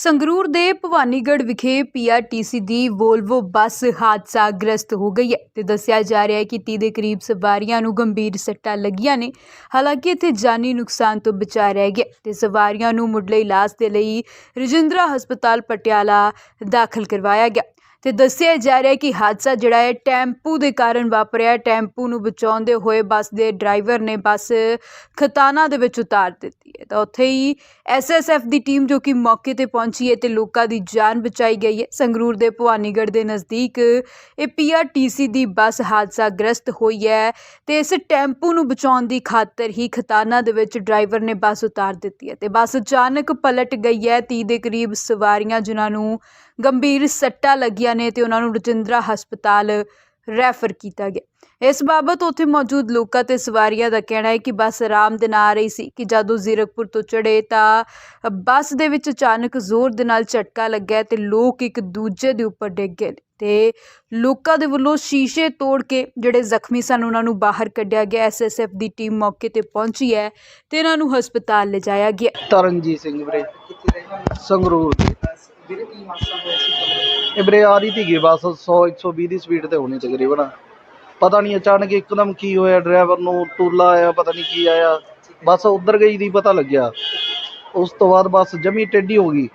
ਸੰਗਰੂਰ ਦੇ ਭਵਾਨੀਗੜ੍ਹ ਵਿਖੇ ਪੀਆਰਟੀਸੀ ਦੀ Volvo bus ਹਾਦਸਾ ਗ੍ਰਸਤ ਹੋ ਗਈ ਹੈ ਤੇ ਦੱਸਿਆ ਜਾ ਰਿਹਾ ਹੈ ਕਿ 30 ਦੇ ਕਰੀਬ ਸਵਾਰੀਆਂ ਨੂੰ ਗੰਭੀਰ ਸੱਟਾਂ ਲੱਗੀਆਂ ਨੇ। ਹਾਲਾਂਕਿ ਇੱਥੇ ਜਾਨੀ ਨੁਕਸਾਨ ਤੋਂ ਬਚਾ ਰਹਿ ਗਿਆ ਤੇ ਸਵਾਰੀਆਂ ਨੂੰ ਮੁੱਢਲੇ ਇਲਾਜ ਦੇ ਲਈ ਰਜਿੰਦਰਾ ਹਸਪਤਾਲ ਪਟਿਆਲਾ ਦਾਖਲ ਕਰਵਾਇਆ ਗਿਆ। ਤੇ ਦੱਸਿਆ ਜਾ ਰਿਹਾ ਹੈ ਕਿ ਹਾਦਸਾ ਜਿਹੜਾ ਹੈ ਟੈਂਪੂ ਦੇ ਕਾਰਨ ਵਾਪਰਿਆ। ਟੈਂਪੂ ਨੂੰ ਬਚਾਉਂਦੇ ਹੋਏ ਬੱਸ ਦੇ ਡਰਾਈਵਰ ਨੇ ਬੱਸ ਖਤਾਨਾ ਦੇ ਵਿੱਚ ਉਤਾਰ ਦਿੱਤੀ ਹੈ। ਤਾਂ ਉੱਥੇ ਹੀ ਐਸਐਸਐਫ ਦੀ ਟੀਮ ਜੋ ਕਿ ਮੌਕੇ ਤੇ ਪਹੁੰਚੀ ਹੈ ਤੇ ਲੋਕਾਂ ਦੀ ਜਾਨ ਬਚਾਈ ਗਈ ਹੈ। ਸੰਗਰੂਰ ਦੇ ਭਵਾਨੀਗੜ੍ਹ ਦੇ ਨਜ਼ਦੀਕ ਇਹ ਪੀਆਰਟੀਸੀ ਦੀ ਬੱਸ ਹਾਦਸਾ ਗ੍ਰਸਤ ਹੋਈ ਹੈ ਤੇ ਇਸ ਟੈਂਪੂ ਨੂੰ ਬਚਾਉਣ ਦੀ ਖਾਤਰ ਹੀ ਖਤਾਨਾ ਦੇ ਵਿੱਚ ਡਰਾਈਵਰ ਨੇ ਬੱਸ ਉਤਾਰ ਦਿੱਤੀ ਹੈ ਤੇ ਬੱਸ ਅਚਾਨਕ ਪਲਟ ਗਈ ਹੈ। 30 ਦੇ ਕਰੀਬ ਸਵਾਰੀਆਂ ਜਿਨ੍ਹਾਂ ਨੂੰ ਗੰਭੀਰ ਸੱਟਾਂ ਲੱਗੀਆਂ ਨੇ ਤੇ ਉਹਨਾਂ ਨੂੰ ਰਜਿੰਦਰਾ ਹਸਪਤਾਲ ਰੈਫਰ ਕੀਤਾ ਗਿਆ। ਇਸ ਬਾਬਤ ਉੱਥੇ ਮੌਜੂਦ ਲੋਕਾਂ ਤੇ ਸਵਾਰੀਆਂ ਦਾ ਕਹਿਣਾ ਹੈ ਕਿ ਬੱਸ ਆਰਾਮ ਦੇ ਨਾਲ ਆ ਰਹੀ ਸੀ ਕਿ ਜਦੋਂ ਜ਼ੀਰਕਪੁਰ ਤੋਂ ਚੜੇ ਤਾਂ ਬੱਸ ਦੇ ਵਿੱਚ ਅਚਾਨਕ ਜ਼ੋਰ ਦੇ ਨਾਲ ਝਟਕਾ ਲੱਗਿਆ ਤੇ ਲੋਕ ਇੱਕ ਦੂਜੇ ਦੇ ਉੱਪਰ ਡਿੱਗ ਗਏ ਤੇ ਲੋਕਾਂ ਦੇ ਵੱਲੋਂ ਸ਼ੀਸ਼ੇ ਤੋੜ ਕੇ ਜਿਹੜੇ ਜ਼ਖਮੀ ਸਨ ਉਹਨਾਂ ਨੂੰ ਬਾਹਰ ਕੱਢਿਆ ਗਿਆ। ਐਸਐਸਐਫ ਦੀ ਟੀਮ ਮੌਕੇ ਤੇ ਪਹੁੰਚੀ ਹੈ ਤੇ ਇਹਨਾਂ ਨੂੰ ਹਸਪਤਾਲ ਲਿਜਾਇਆ ਗਿਆ। ਤਰਨਜੀਤ ਸਿੰਘ ਵੀਰੇ, ਸੰਗਰੂਰ ਦੇ। ਵੀਰੇ ਕੀ ਹਾਦਸਾ ਹੋਇਆ ਸੀ? ਇਹ ਵੀਰੇ ਆ ਰਹੀ ਸੀਗੀ ਬਸ 100 120 ਦੀ ਸਪੀਡ ਤੇ ਹੋਣੀ ਤਕਰੀਬਨ। ਪਤਾ ਨਹੀਂ ਅਚਾਨਕ ਇੱਕਦਮ ਕੀ ਹੋਇਆ ਡਰਾਈਵਰ ਨੂੰ ਟੂਲਾ ਆਇਆ, ਪਤਾ ਨਹੀਂ ਕੀ ਆਇਆ। ਬਸ ਉਧਰ ਗਈ ਦੀ ਪਤਾ ਲੱਗਿਆ। ਉਸ ਤੋਂ ਬਾਅਦ ਬੱਸ ਜਮੀ ਟੇਢੀ ਹੋ ਗਈ।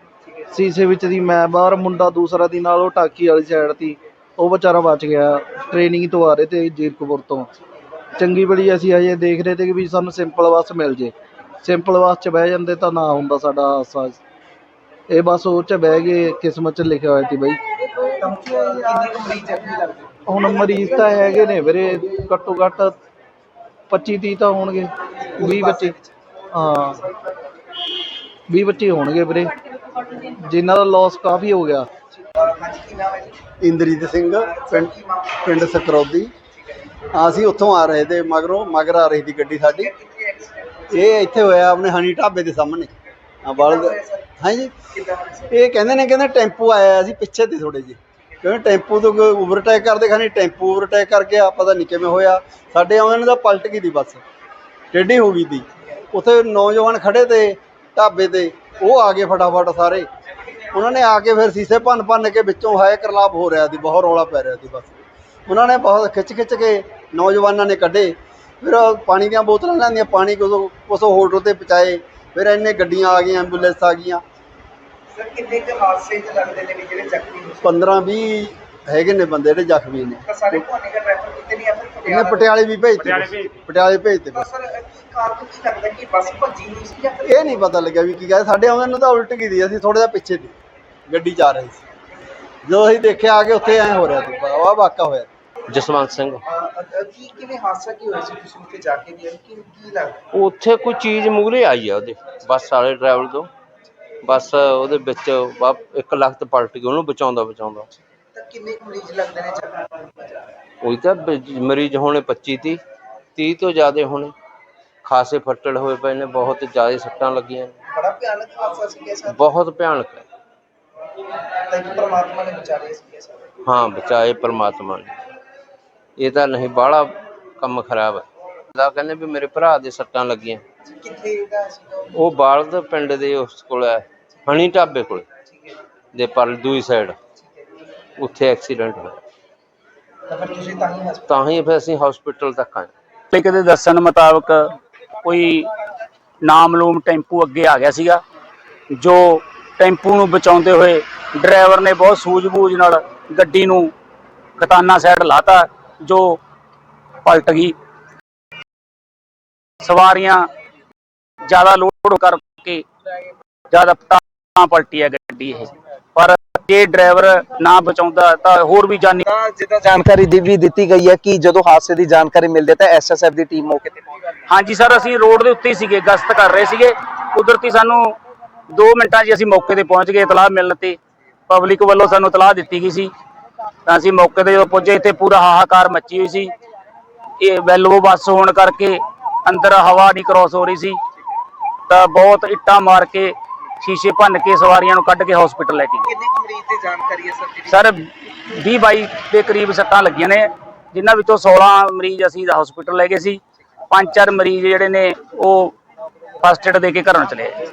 ਸੀਸੇ ਵਿੱਚ ਦੀ ਮੈਂ ਬਾਹਰ, ਮੁੰਡਾ ਦੂਸਰਾ ਦੀ ਨਾਲ, ਉਹ ਟਾਕੀ ਵਾਲੀ ਸਾਈਡ ਤੀ ਉਹ ਵਿਚਾਰਾ ਬਚ ਗਿਆ ਟ੍ਰੇਨਿੰਗ ਤੋਂ ਆ ਰਹੇ ਤੇ ਜੀਰਕਪੁਰ ਤੋਂ। ਚੰਗੀ ਬੜੀ ਅਸੀਂ ਹਜੇ ਦੇਖ ਰਹੇ ਤੇ ਕਿ ਵੀ ਸਾਨੂੰ ਸਿੰਪਲ ਬੱਸ ਮਿਲ ਜੇ। ਸਿੰਪਲ ਬੱਸ 'ਚ ਬਹਿ ਜਾਂਦੇ ਤਾਂ ਨਾ ਹੁੰਦਾ ਸਾਡਾ ਹਾਦਸਾ ਇਹ ਬਸ ਉਹ 'ਚ ਬਹਿ ਗਏ ਕਿਸਮਤ 'ਚ ਲਿਖਿਆ ਹੋਇਆ ਸੀ ਬਈ। ਹੁਣ ਮਰੀਜ਼ ਤਾਂ ਹੈਗੇ ਨੇ ਵੀਰੇ, ਘੱਟੋ ਘੱਟ 25 30 ਤਾਂ ਹੋਣਗੇ 20 25 ਹਾਂ। 20 25 ਹੋਣਗੇ ਵੀਰੇ। ਜਿਨ੍ਹਾਂ ਦਾ ਲਾਸ ਕਾਫੀ ਹੋ ਗਿਆ। ਇੰਦਰਜੀਤ ਸਿੰਘ, ਪਿੰਡ ਪਿੰਡ ਸਕਰੌਦੀ। ਅਸੀਂ ਉੱਥੋਂ ਆ ਰਹੇ ਤੇ ਮਗਰੋਂ, ਮਗਰ ਆ ਰਹੀ ਸੀ ਗੱਡੀ ਸਾਡੀ। ਇਹ ਇੱਥੇ ਹੋਇਆ ਆਪਣੇ ਹਨੀ ਢਾਬੇ ਦੇ ਸਾਹਮਣੇ। ਬਲਦ ਹਾਂਜੀ। ਇਹ ਕਹਿੰਦੇ ਨੇ, ਕਹਿੰਦੇ ਟੈਂਪੂ ਆਇਆ ਸੀ ਪਿੱਛੇ ਤੇ ਥੋੜੇ ਜਿਹੇ। ਕਿਉਂਕਿ ਟੈਂਪੂ ਤੋਂ ਓਵਰਟੇਕ ਕਰਦੇ ਖਾਣੀ ਟੈਂਪੂ ਓਵਰਟੇਕ ਕਰਕੇ ਆ ਪਤਾ ਨਹੀਂ ਕਿਵੇਂ ਹੋਇਆ। ਸਾਡੇ ਆਉਂਦੇ ਨੇ ਤਾਂ ਪਲਟ ਗਈ ਦੀ ਬੱਸ। ਟੇਢੀ ਹੋ ਗਈ ਦੀ। ਉੱਥੇ ਨੌਜਵਾਨ ਖੜੇ ਤੇ, ਢਾਬੇ ਤੇ, ਉਹ ਆ ਗਏ ਫਟਾਫਟ ਸਾਰੇ। ਉਹਨਾਂ ਨੇ ਆ ਕੇ ਫਿਰ ਸੀਸੇ ਭੰਨ ਭੰਨ ਕੇ ਵਿੱਚੋਂ ਹਾਇ ਕਰਲਾਪ ਹੋ ਰਿਹਾ ਸੀ, ਬਹੁਤ ਰੌਲਾ ਪੈ ਰਿਹਾ ਸੀ ਬਸ। ਉਹਨਾਂ ਨੇ ਬਹੁਤ ਖਿੱਚ ਖਿੱਚ ਕੇ ਨੌਜਵਾਨਾਂ ਨੇ ਕੱਢੇ। ਫਿਰ ਪਾਣੀ ਦੀਆਂ ਬੋਤਲਾਂ ਲੈਂਦੀਆਂ, ਪਾਣੀ ਕੁਛ ਕੁਛ ਹੋਟਲ ਤੇ ਪਹੁੰਚਾਏ। ਫਿਰ ਇੰਨੇ ਗੱਡੀਆਂ ਆ ਗਈਆਂ, ਐਂਬੂਲੈਂਸ ਆ ਗਈਆਂ। ਸਰ ਕਿੰਨੇ ਕੁ ਹਾਦਸੇ ਚ ਲੱਗਦੇ ਨੇ ਵੀ ਜਿਹੜੇ ਜ਼ਖਮੀ ਹੋਏ ਸੀ? 15 20 ਹੈਗੇ ਨੇ ਬੰਦੇ ਜਿਹੜੇ ਜ਼ਖਮੀ ਨੇ। ਤਾਂ ਸਾਰੇ ਭਾਣੇ ਦਾ ਰੈਫਰ ਕਿਤੇ ਨਹੀਂ ਆ ਫਿਰ ਇਹਨੇ ਪਟਿਆਲੇ ਵੀ ਭੇਜਤੇ ਪਟਿਆਲੇ ਭੇਜਤੇ ਤਾਂ ਸਰ ਕੀ ਕਾਰਨ ਕੀ ਲੱਗਦਾ ਕਿ ਬੱਸ ਭੱਜੀ ਨਹੀਂ ਸੀ ਜਾਂ ਫਿਰ ਇਹ ਨਹੀਂ ਪਤਾ ਲੱਗਿਆ ਵੀ ਕੀ ਕਹਿੰਦੇ ਸਾਡੇ ਆਉਂਦੇ ਨੂੰ ਤਾਂ ਉਲਟ ਗਈ ਦੀ ਅਸੀਂ ਥੋੜਾ ਜਿਹਾ ਪਿੱਛੇ ਤੇ ਗੱਡੀ ਜਾ ਰਹੀ ਸੀ। ਜਦੋਂ ਅਸੀਂ ਦੇਖਿਆ ਆ ਕੇ ਉੱਥੇ ਐ ਹੋ ਰਿਹਾ ਸੀ। ਵਾਹ ਵਾਕਾ ਹੋਇਆ। ਜਸਵੰਤ ਸਿੰਘ। ਕੀ ਕਿਵੇਂ ਹਾਦਸਾ ਕੀ ਹੋਇਆ ਸੀ? ਤੁਸੀਂ ਉੱਥੇ ਜਾ ਕੇ ਵੀ ਕੀ ਕੀ ਲੱਗਦਾ? ਉੱਥੇ ਕੋਈ ਚੀਜ਼ ਮੂਹਰੇ ਆਈ ਆ ਉਹਦੇ ਬੱਸ ਵਾਲੇ ਡਰਾਈਵਰ ਤੋਂ। ਬੱਸ ਉਹਦੇ ਵਿੱਚ ਇੱਕ ਲੱਖ ਤੇ ਪਲਟ ਗਈ ਉਹਨੂੰ ਬਚਾਉਂਦਾ ਬਚਾਉਂਦਾ। ਤਾਂ ਕਿੰਨੇ ਕੁ ਮਰੀਜ਼ ਲੱਗਦੇ ਨੇ ਜ਼ਖਮੀ ਉਹੀ ਤਾਂ ਬ- ਮਰੀਜ਼ ਹੋਣੇ 25 30 30 ਤੋਂ ਜ਼ਿਆਦਾ ਹੋਣੇ। ਖਾਸੇ ਫੱਟੜ ਹੋਏ ਪਏ ਨੇ ਬਹੁਤ ਜ਼ਿਆਦਾ ਸੱਟਾਂ ਲੱਗੀਆਂ ਨੇ। ਬੜਾ ਭਿਆਨਕ ਹਾਦਸਾ ਸੀ ਇਹ ਸਰ ਬਹੁਤ ਭਿਆਨਕ ਹੈ। ਤਾਂ ਕਿ ਪ੍ਰਮਾਤਮਾ ਨੇ ਬਚਾ ਲਿਆ ਸੀ ਇਹ ਸਰ ਹਾਂ ਬਚਾਏ ਪ੍ਰਮਾਤਮਾ ਨੇ। ਇਹ ਤਾਂ ਨਹੀਂ ਬਾਹਲਾ ਕੰਮ ਖਰਾਬ ਹੈ। ਦਾ ਕਹਿੰਦੇ ਵੀ ਮੇਰੇ ਭਰਾ ਦੇ ਸੱਟਾਂ ਲੱਗੀਆਂ। ਕਿੱਥੇ ਦਾ ਸੀਗਾ ਉਹ? ਉਹ ਬਾਲਦ ਪਿੰਡ ਦੇ ਉਸ ਕੋਲ ਹੈ। ਹਣੀ ਢਾਬੇ ਕੋਲ ਠੀਕ ਹੈ ਦੇ ਪਰ ਦੂਈ ਸਾਈਡ ਉੱਥੇ ਐਕਸੀਡੈਂਟ ਹੋਇਆ। ਤਾਂ ਫਿਰ ਤੁਸੀਂ ਤਾਂ ਹੀ ਹਸਪਤਾਲ ਤਾਂ ਹੀ ਫਿਰ ਅਸੀਂ ਹਸਪੀਟਲ ਤੱਕ ਆਏ। ਮਾਲਕ ਦੇ ਦੱਸਣ ਮੁਤਾਬਕ ਕੋਈ ਨਾਮਲੂਮ ਟੈਂਪੂ ਅੱਗੇ ਆ ਗਿਆ ਸੀਗਾ ਜੋ ਟੈਂਪੂ ਨੂੰ ਬਚਾਉਂਦੇ ਹੋਏ ਡਰਾਈਵਰ ਨੇ ਬਹੁਤ ਸੂਝ-ਬੂਝ ਨਾਲ ਗੱਡੀ ਨੂੰ ਖਤਾਨਾ ਸਾਈਡ ਲਾਤਾ ਜੋ ਪਲਟ ਗਈ। ਸਵਾਰੀਆਂ ਜ਼ਿਆਦਾ ਲੋਡ ਕਰਕੇ ਜ਼ਿਆਦਾ ਤਾਂ ਪਲਟੀ ਹੈ ਗੱਡੀ ਇਹ। ਪਰ ਜੇ ਡਰਾਈਵਰ ਨਾ ਬਚਾਉਂਦਾ ਤਾਂ ਹੋਰ ਵੀ ਜਾਨੀ ਤਾਂ ਜਿੱਦਾਂ ਜਾਣਕਾਰੀ ਦੀ ਵੀ ਦਿੱਤੀ ਗਈ ਹੈ ਕਿ ਜਦੋਂ ਹਾਦਸੇ ਦੀ ਜਾਣਕਾਰੀ ਮਿਲਦੀ ਤਾਂ ਐਸਐਸਐਫ ਦੀ ਟੀਮ ਮੌਕੇ ਤੇ ਪਹੁੰਚ ਜਾਂਦੀ ਹਾਂਜੀ ਸਰ ਅਸੀਂ ਰੋਡ ਦੇ ਉੱਤੇ ਹੀ ਸੀਗੇ ਗਸ਼ਤ ਕਰ ਰਹੇ ਸੀਗੇ। ਕੁਦਰਤੀ ਸਾਨੂੰ 2 ਮਿੰਟਾਂ 'ਚ ਅਸੀਂ ਮੌਕੇ ਤੇ ਪਹੁੰਚ ਗਏ ਇਤਲਾਹ ਮਿਲਣ ਤੇ। ਪਬਲਿਕ ਵੱਲੋਂ ਸਾਨੂੰ ਇਤਲਾਹ ਦਿੱਤੀ ਗਈ ਸੀ। ਤਾਂ ਅਸੀਂ ਮੌਕੇ ਤੇ ਜਦੋਂ ਪਹੁੰਚੇ ਇੱਥੇ ਪੂਰਾ ਹਾਹਾਕਾਰ ਮੱਚੀ ਹੋਈ ਸੀ। ਇਹ ਵੈਲਵੋ ਬੱਸ ਹੋਣ ਕਰਕੇ ਅੰਦਰ ਹਵਾ ਨਹੀਂ ਕ੍ਰੋਸ ਹੋ ਰਹੀ ਸੀ। ਤਾਂ ਬਹੁਤ ਇੱਟਾਂ ਮਾਰ ਕੇ ਸ਼ੀਸ਼ੇ ਭੰਨ ਕੇ ਸਵਾਰੀਆਂ ਨੂੰ ਕੱਢ ਕੇ ਹਸਪੀਟਲ ਲੈ ਕੇ ਗਏ। ਕਿੰਨੇ ਕੁ ਮਰੀਜ਼ ਦੀ ਜਾਣਕਾਰੀ ਹੈ ਸਰ ਜਿਹੜੀ? ਸਰ 20 22 ਦੇ ਕਰੀਬ ਸੱਟਾਂ ਲੱਗੀਆਂ ਨੇ ਜਿਨ੍ਹਾਂ ਵਿੱਚੋਂ 16 ਮਰੀਜ਼ ਅਸੀਂ ਹਸਪੀਟਲ ਲੈ ਗਏ ਸੀ ਪੰਜ ਚਾਰ ਮਰੀਜ਼ ਜਿਹੜੇ ਨੇ ਉਹ ਫਸਟ ਏਡ ਦੇ ਕੇ ਘਰੋਂ ਚਲੇ ਗਏ।